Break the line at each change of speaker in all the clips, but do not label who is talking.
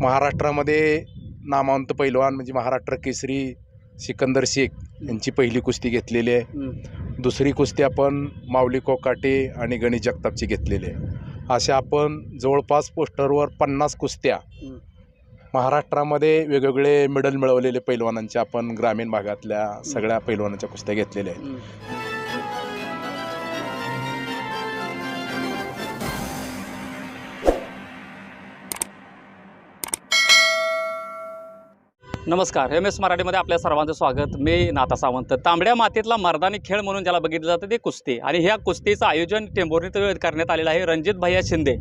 महाराष्ट्रामध्ये नामवंत पैलवान म्हणजे महाराष्ट्र केसरी सिकंदर शेख यांची पहिली कुस्ती घेतलेली आहे. दुसरी कुस्ती आपण माऊली कोकाटे आणि गणेश जगतापची घेतलेली आहे. अशा आपण जवळपास पोस्टरवर पन्नास कुस्त्या. महाराष्ट्रामध्ये वेगवेगळे मेडल मिळवलेले पैलवानांच्या आपण ग्रामीण भागातल्या सगळ्या पैलवानांच्या कुस्त्या घेतलेल्या आहेत.
नमस्कार. एम एस मराठीमध्ये आपल्या सर्वांचं स्वागत. मी नाता सावंत. तांबड्या मातीतला मर्दानी खेळ म्हणून ज्याला बघितलं जातं ते कुस्ती. आणि ह्या कुस्तीचं आयोजन टेंभोर्णीत करण्यात आलेलं आहे रणजित भैया शिंदे.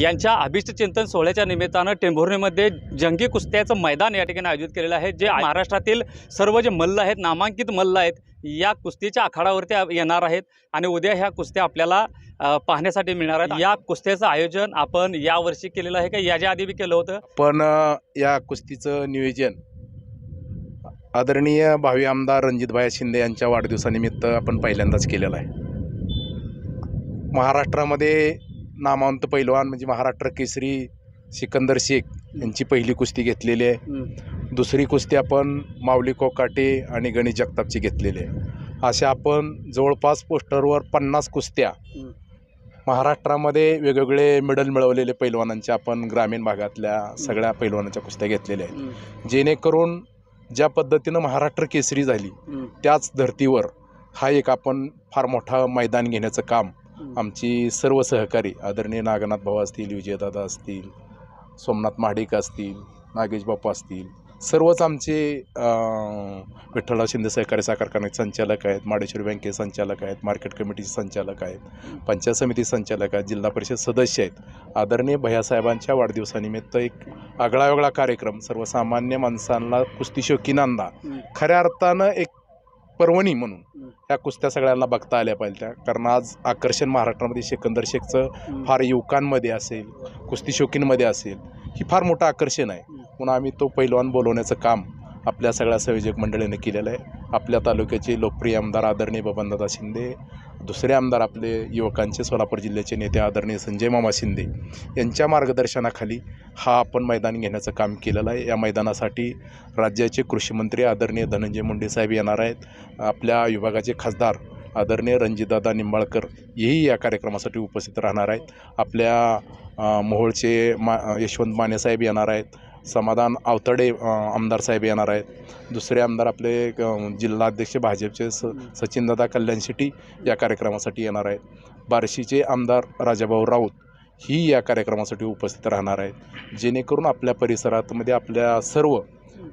यांच्या अभिष्ट चिंतन सोहळ्याच्या निमित्तानं टेंभोर्णीमध्ये जंगी कुस्त्याचं मैदान या ठिकाणी आयोजित केलेलं आहे. जे महाराष्ट्रातील सर्व जे मल्ल आहेत नामांकित मल्ल आहेत या कुस्तीच्या आखाडावरती येणार आहेत. आणि उद्या ह्या कुस्त्या आपल्याला पाहण्यासाठी मिळणार आहेत. या कुस्त्याचं आयोजन आपण यावर्षी केलेलं आहे का? याच्या आधी बी केलं होतं?
पण या कुस्तीचं नियोजन आदरणीय भावी आमदार रणजितभाई शिंदे यांच्या वाढदिवसानिमित्त आपण पहिल्यांदाच केलेलं आहे. महाराष्ट्रामध्ये नामवंत पैलवान म्हणजे महाराष्ट्र केसरी सिकंदर शेख यांची पहिली कुस्ती घेतलेली आहे. दुसरी कुस्ती आपण माऊली कोकाटे आणि गणेश जगतापची घेतलेली आहे. अशा आपण जवळपास पोस्टरवर पन्नास कुस्त्या. महाराष्ट्रामध्ये वेगवेगळे मेडल मिळवलेले पैलवानांच्या आपण ग्रामीण भागातल्या सगळ्या पैलवानांच्या कुस्त्या घेतलेल्या आहेत. जेणेकरून ज्या पद्धतीनं महाराष्ट्र केसरी झाली त्याच धर्तीवर हा एक आपण फार मोठा मैदान घेण्याचं काम आमची सर्व सहकारी आदरणीय नागनाथ भाऊ असतील विजयदादा असतील सोमनाथ महाडिक असतील नागेश बाप्पा असतील सर्वच आमचे विठ्ठलराव शिंदे सहकारी साखर कारखान्याचे संचालक आहेत माडेश्वरी बँकेचे संचालक आहेत मार्केट कमिटीचे संचालक आहेत पंचायत समिती संचालक आहेत जिल्हा परिषद सदस्य आहेत. आदरणीय भैयासाहेबांच्या वाढदिवसानिमित्त एक आगळा वेगळा कार्यक्रम सर्वसामान्य माणसांना कुस्ती शौकीनांना खऱ्या अर्थानं एक पर्वणी म्हणून ह्या कुस्त्या सगळ्यांना बघता आल्या पाहिजे त्या. कारण आज आकर्षण महाराष्ट्रामध्ये सिकंदर शेखचं फार युवकांमध्ये असेल कुस्ती शौकींमध्ये असेल. ही फार मोठं आकर्षण आहे. म्हणून आम्ही तो पैलवान बोलवण्याचं काम आपल्या सगळ्या संयोजक मंडळीने केलेलं आहे. आपल्या तालुक्याचे लोकप्रिय आमदार आदरणीय बबनदादा शिंदे दुसरे आमदार आपले युवकांचे सोलापूर जिल्ह्याचे नेते आदरणीय संजय मामा शिंदे यांच्या मार्गदर्शनाखाली हा आपण मैदान घेण्याचं काम केलेलं आहे. या मैदानासाठी राज्याचे कृषीमंत्री आदरणीय धनंजय मुंडे साहेब येणार आहेत. आपल्या विभागाचे खासदार आदरणीय रणजितदादा निंबाळकर हेही या कार्यक्रमासाठी उपस्थित राहणार आहेत. आपल्या मोहोळचे मा यशवंत मानेसाहेब येणार आहेत. समाधान आवतडे आमदार साहेब येणार आहेत. दुसरे आमदार आपले जिल्हाध्यक्ष भाजपचे स सचिनदादा कल्याण शेट्टी या कार्यक्रमासाठी येणार आहेत. बार्शीचे आमदार राजाभाऊ राऊत ही या कार्यक्रमासाठी उपस्थित राहणार आहेत. जेणेकरून आपल्या परिसरातमध्ये आपल्या सर्व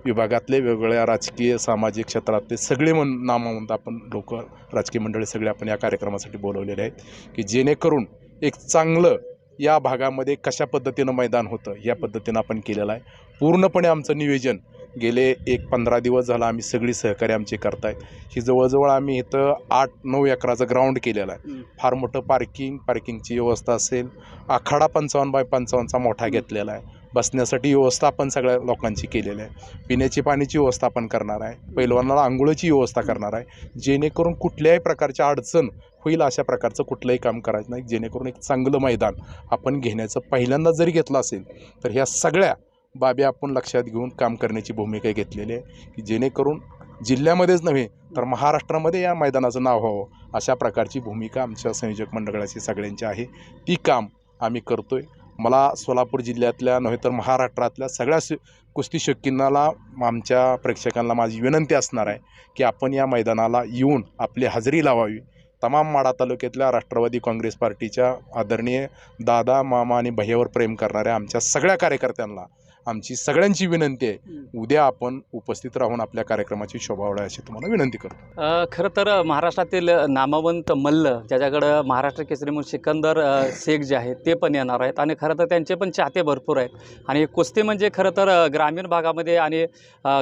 विभागातले वेगवेगळ्या राजकीय सामाजिक क्षेत्रातले सगळे मन नामवंत आपण लोक राजकीय मंडळी सगळे आपण या कार्यक्रमासाठी बोलवलेले आहेत की जेणेकरून एक चांगलं या भागामध्ये कशा पद्धतीनं मैदान होतं या पद्धतीनं आपण केलेलं आहे. पूर्णपणे आमचं नियोजन गेले एक पंधरा दिवस झालं आम्ही सगळी सहकार्य आमचे करतायत. ही जवळजवळ आम्ही इथं आठ नऊ एकराचं ग्राउंड केलेलं आहे. फार मोठं पार्किंग पार्किंगची व्यवस्था असेल. आखाडा पंचावन्न बाय पंचावन्नचा मोठा घेतलेला आहे. बसण्यासाठी व्यवस्था आपण सगळ्या लोकांची केलेली आहे. पिण्याची पाण्याची व्यवस्था आपण करणार आहे. पैलवानाला आंघोळीची व्यवस्था करणार आहे. जेणेकरून कुठल्याही प्रकारची अडचण होईल अशा प्रकारचं कुठलंही काम करायचं नाही. जेणेकरून एक चांगलं मैदान आपण घेण्याचं पहिल्यांदा जरी घेतलं असेल तर ह्या सगळ्या बाबी आपण लक्षात घेऊन काम करण्याची भूमिका घेतलेली आहे की जेणेकरून जिल्ह्यामध्येच नव्हे तर महाराष्ट्रामध्ये या मैदानाचं नाव व्हावं अशा प्रकारची भूमिका आमच्या संयोजक मंडळाची सगळ्यांची आहे. ती काम आम्ही करतो आहे मला सोलापूर जिल्ह्यातल्या नव्हे तर महाराष्ट्रातल्या सगळ्या कुस्ती शौकींनाला आमच्या प्रेक्षकांना माझी विनंती असणार आहे की आपण या मैदानाला येऊन आपली हजेरी लावावी. तमाम माडा तालुक्यातल्या राष्ट्रवादी काँग्रेस पार्टीच्या आदरणीय दादा मामा आणि भैयावर प्रेम करणाऱ्या आमच्या सगळ्या कार्यकर्त्यांना आमची सगळ्यांची विनंती आहे. उद्या आपण उपस्थित राहून आपल्या कार्यक्रमाची शोभा वाढावी अशी तुम्हाला विनंती करतो.
खरं तर महाराष्ट्रातील नामवंत मल्ल ज्याच्याकडं महाराष्ट्र केसरी म्हणून सिकंदर शेख जे आहेत ते पण येणार आहेत. आणि खरं तर त्यांचे पण चाहते भरपूर आहेत. आणि कुस्ती म्हणजे खरं तर ग्रामीण भागामध्ये आणि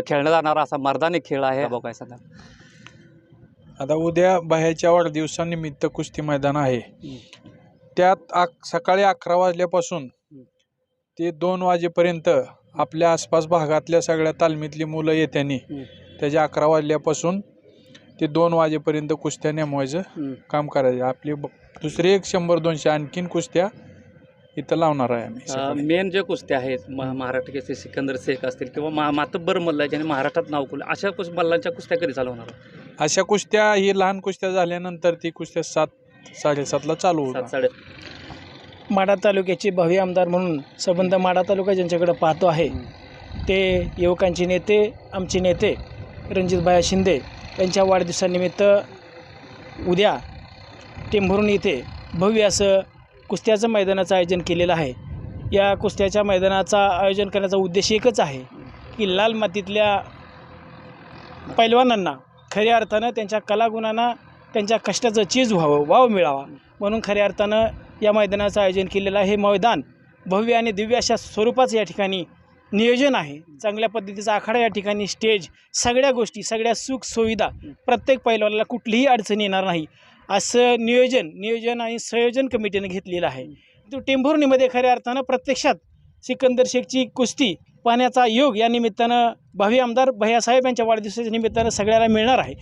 खेळला जाणारा असा मर्दानी खेळ आहे. बघा काय सांगा
आता उद्या बाह्याच्या वाढदिवसानिमित्त कुस्ती मैदान आहे. त्यात आक सकाळी अकरा वाजल्यापासून ते दोन वाजेपर्यंत आपल्या आसपास भागातल्या सगळ्या तालमीतली मुलं येत्यानी. त्याच्या अकरा वाजल्यापासून ते दोन वाजेपर्यंत कुस्त्या नेमवायचं काम करायचं. आपली ब- दुसरे एक शंभर दोनशे आणखीन कुस्त्या इथं लावणार आहे आम्ही सकाळी.
मेन जे कुस्त्या आहेत म- महाराष्ट्र केसरी सिकंदर शेख असतील किंवा मा मातब्बर मल्ल ज्याने महाराष्ट्रात नाव केलं अशा कुस मल्लांच्या कुस्त्या कधी चालू होणार
अशा कुस्त्या ही लहान कुस्त्या झाल्यानंतर ती कुस्त्या सात साडेसातला चालू
सात
होणार
साडे
माढा तालुक्याचे भव्य आमदार म्हणून संबंध माढा तालुका ज्यांच्याकडे पाहतो आहे ते युवकांचे नेते आमचे नेते रणजितभाया शिंदे यांच्या वाढदिवसानिमित्त उद्या टेंभरून येथे भव्य असं कुस्त्याचं मैदानाचं आयोजन केलेलं आहे. या कुस्त्याच्या मैदानाचा आयोजन करण्याचा उद्देश एकच आहे की लाल मातीतल्या पैलवानांना खऱ्या अर्थानं त्यांच्या कलागुणांना त्यांच्या कष्टाचं चीज व्हावं वाव मिळावा. म्हणून खऱ्या अर्थानं या मैदानाचं आयोजन केलेलं आहे. हे मैदान भव्य आणि दिव्य अशा स्वरूपाचं या ठिकाणी नियोजन आहे. चांगल्या पद्धतीचा आखाडा या ठिकाणी स्टेज सगळ्या गोष्टी सगळ्या सुख सुविधा प्रत्येक पैलवानाला कुठलीही अडचण येणार नाही. असं नियोजन नियोजन आणि संयोजन कमिटीनं घेतलेलं आहे. तो टेंभुर्णीमध्ये खऱ्या अर्थानं प्रत्यक्षात सिकंदर शेखची कुस्ती पाहण्याचा योग या निमित्तानं भावी आमदार भैयासाहेब यांच्या वाढदिवसाच्या निमित्तानं सगळ्याला मिळणार आहे.